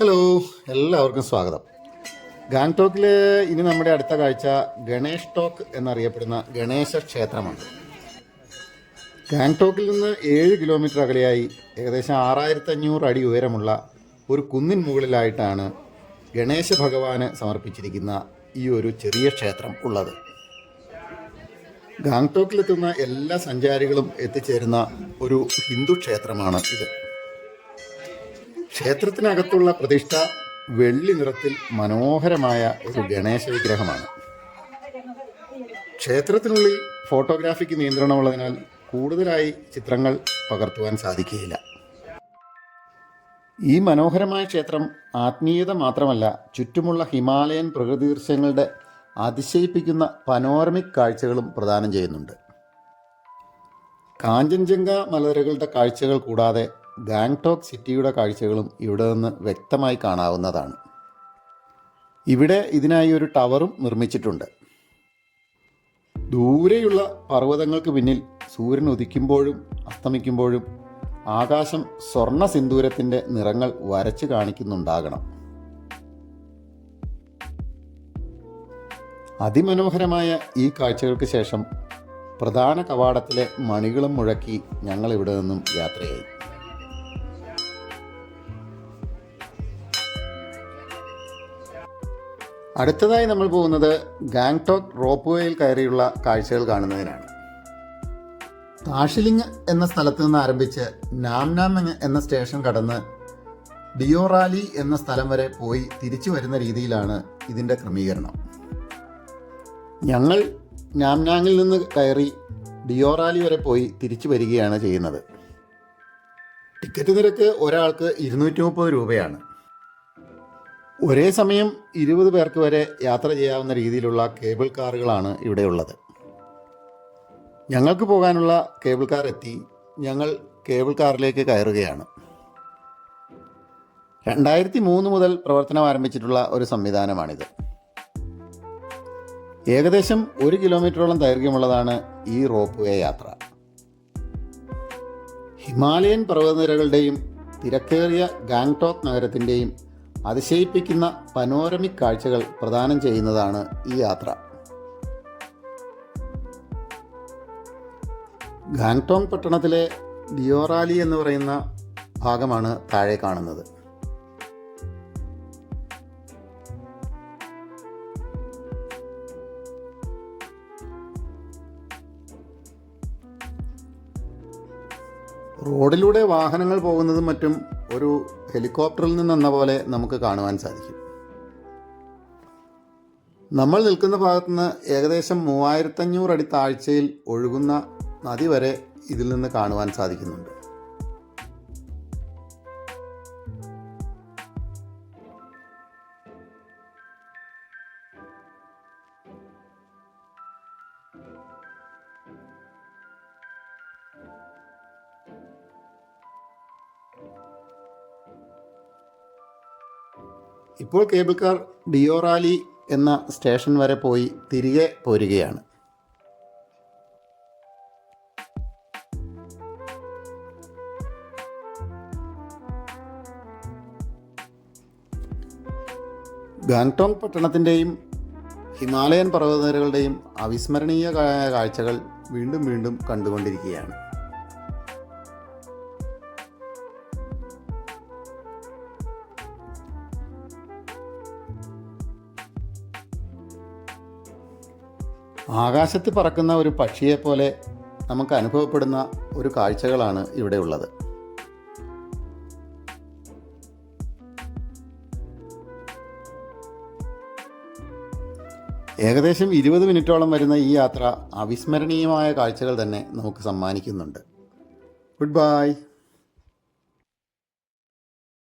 Hello എല്ലാവർക്കും സ്വാഗതം. ഗാങ്ടോക്കിൽ ഇനി നമ്മുടെ അടുത്ത കാഴ്ച ഗണേഷ് ടോക്ക് എന്നറിയപ്പെടുന്ന ഗണേശ ക്ഷേത്രമാണ്. ഗാങ്ടോക്കിൽ നിന്ന് ഏഴ് കിലോമീറ്റർ അകലെയായി ഏകദേശം ആറായിരത്തി അഞ്ഞൂറ് അടി ഉയരമുള്ള ഒരു കുന്നിൻ മുകളിലായിട്ടാണ് ഗണേശ ഭഗവാന് സമർപ്പിച്ചിരിക്കുന്ന ഈ ഒരു ചെറിയ ക്ഷേത്രം ഉള്ളത്. ഗാങ്ടോക്കിലെത്തുന്ന എല്ലാ സഞ്ചാരികളും എത്തിച്ചേരുന്ന ഒരു ഹിന്ദു ക്ഷേത്രമാണ് ഇത്. ക്ഷേത്രത്തിനകത്തുള്ള പ്രതിഷ്ഠ വെള്ളി നിറത്തിൽ മനോഹരമായ ഒരു ഗണേശ വിഗ്രഹമാണ്. ക്ഷേത്രത്തിനുള്ളിൽ ഫോട്ടോഗ്രാഫിക്ക് നിയന്ത്രണമുള്ളതിനാൽ കൂടുതലായി ചിത്രങ്ങൾ പകർത്തുവാൻ സാധിക്കുകയില്ല. ഈ മനോഹരമായ ക്ഷേത്രം ആത്മീയത മാത്രമല്ല ചുറ്റുമുള്ള ഹിമാലയൻ പ്രകൃതി ദൃശ്യങ്ങളുടെ അതിശയിപ്പിക്കുന്ന പനോരമിക് കാഴ്ചകളും പ്രദാനം ചെയ്യുന്നുണ്ട്. കാഞ്ചൻജംഗ മലനിരകളുടെ കാഴ്ചകൾ കൂടാതെ ഗാങ്ടോക്ക് സിറ്റിയുടെ കാഴ്ചകളും ഇവിടെ നിന്ന് വ്യക്തമായി കാണാവുന്നതാണ്. ഇവിടെ ഇതിനായി ഒരു ടവറും നിർമ്മിച്ചിട്ടുണ്ട്. ദൂരെയുള്ള പർവതങ്ങൾക്ക് പിന്നിൽ സൂര്യൻ ഉദിക്കുമ്പോഴും അസ്തമിക്കുമ്പോഴും ആകാശം സ്വർണ സിന്ദൂരത്തിന്റെ നിറങ്ങൾ വരച്ച് കാണിക്കുന്നുണ്ടാകണം. അതിമനോഹരമായ ഈ കാഴ്ചകൾക്ക് ശേഷം പ്രധാന കവാടത്തിലെ മണികളും മുഴക്കി ഞങ്ങൾ ഇവിടെ നിന്നും യാത്രയായി. അടുത്തതായി നമ്മൾ പോകുന്നത് ഗാങ്ടോക്ക് റോപ്പ് വേയിൽ കയറിയുള്ള കാഴ്ചകൾ കാണുന്നതിനാണ്. താഷിലിംഗ് എന്ന സ്ഥലത്ത് നിന്ന് ആരംഭിച്ച് നാംനാം എന്ന സ്റ്റേഷൻ കടന്ന് ഡിയോറാലി എന്ന സ്ഥലം വരെ പോയി തിരിച്ചു വരുന്ന രീതിയിലാണ് ഇതിന്റെ ക്രമീകരണം. ഞങ്ങൾ നാംനാങ്ങിൽ നിന്ന് കയറി ഡിയോറാലി വരെ പോയി തിരിച്ചു വരികയാണ് ചെയ്യുന്നത്. ടിക്കറ്റ് നിരക്ക് ഒരാൾക്ക് ഇരുന്നൂറ്റി മുപ്പത് രൂപയാണ്. ഒരേ സമയം ഇരുപത് പേർക്ക് വരെ യാത്ര ചെയ്യാവുന്ന രീതിയിലുള്ള കേബിൾ കാറുകളാണ് ഇവിടെയുള്ളത് ഞങ്ങൾക്ക് പോകാനുള്ള കേബിൾ കാർ എത്തി. ഞങ്ങൾ കേബിൾ കാറിലേക്ക് കയറുകയാണ്. രണ്ടായിരത്തി മൂന്ന് മുതൽ പ്രവർത്തനം ആരംഭിച്ചിട്ടുള്ള ഒരു സംവിധാനമാണിത്. ഏകദേശം ഒരു കിലോമീറ്ററോളം ദൈർഘ്യമുള്ളതാണ് ഈ റോപ്പ് വേ യാത്ര. ഹിമാലയൻ പർവതനിരകളുടെയും തിരക്കേറിയ ഗാങ്ടോക്ക് നഗരത്തിന്റെയും അതിശയിപ്പിക്കുന്ന പനോരമിക് കാഴ്ചകൾ പ്രദാനം ചെയ്യുന്നതാണ് ഈ യാത്ര. ഗാങ്ടോങ് പട്ടണത്തിലെ ഡിയോറാലി എന്ന് പറയുന്ന ഭാഗമാണ് താഴെ കാണുന്നത്. റോഡിലൂടെ വാഹനങ്ങൾ പോകുന്നതും മറ്റും ഒരു ഹെലികോപ്റ്ററിൽ നിന്നെന്ന പോലെ നമുക്ക് കാണുവാൻ സാധിക്കും. നമ്മൾ നിൽക്കുന്ന ഭാഗത്തുനിന്ന് ഏകദേശം മൂവായിരത്തഞ്ഞൂറ് അടി താഴ്ചയിൽ ഒഴുകുന്ന നദി വരെ ഇതിൽ നിന്ന് കാണുവാൻ സാധിക്കുന്നുണ്ട്. ഇപ്പോൾ കേബിൾ കാർ ഡിയോറാലി എന്ന സ്റ്റേഷൻ വരെ പോയി തിരികെ പോരുകയാണ്. ഗാങ്ടോങ് പട്ടണത്തിന്റെയും ഹിമാലയൻ പർവതനിരകളുടെയും അവിസ്മരണീയ കാഴ്ചകൾ വീണ്ടും വീണ്ടും കണ്ടുകൊണ്ടിരിക്കുകയാണ്. ആകാശത്ത് പറക്കുന്ന ഒരു പക്ഷിയെ പോലെ നമുക്ക് അനുഭവപ്പെടുന്ന ഒരു കാഴ്ചകളാണ് ഇവിടെ ഉള്ളത്. ഏകദേശം ഇരുപത് മിനിറ്റോളം വരുന്ന ഈ യാത്ര അവിസ്മരണീയമായ കാഴ്ചകൾ തന്നെ നമുക്ക് സമ്മാനിക്കുന്നുണ്ട്. Good bye.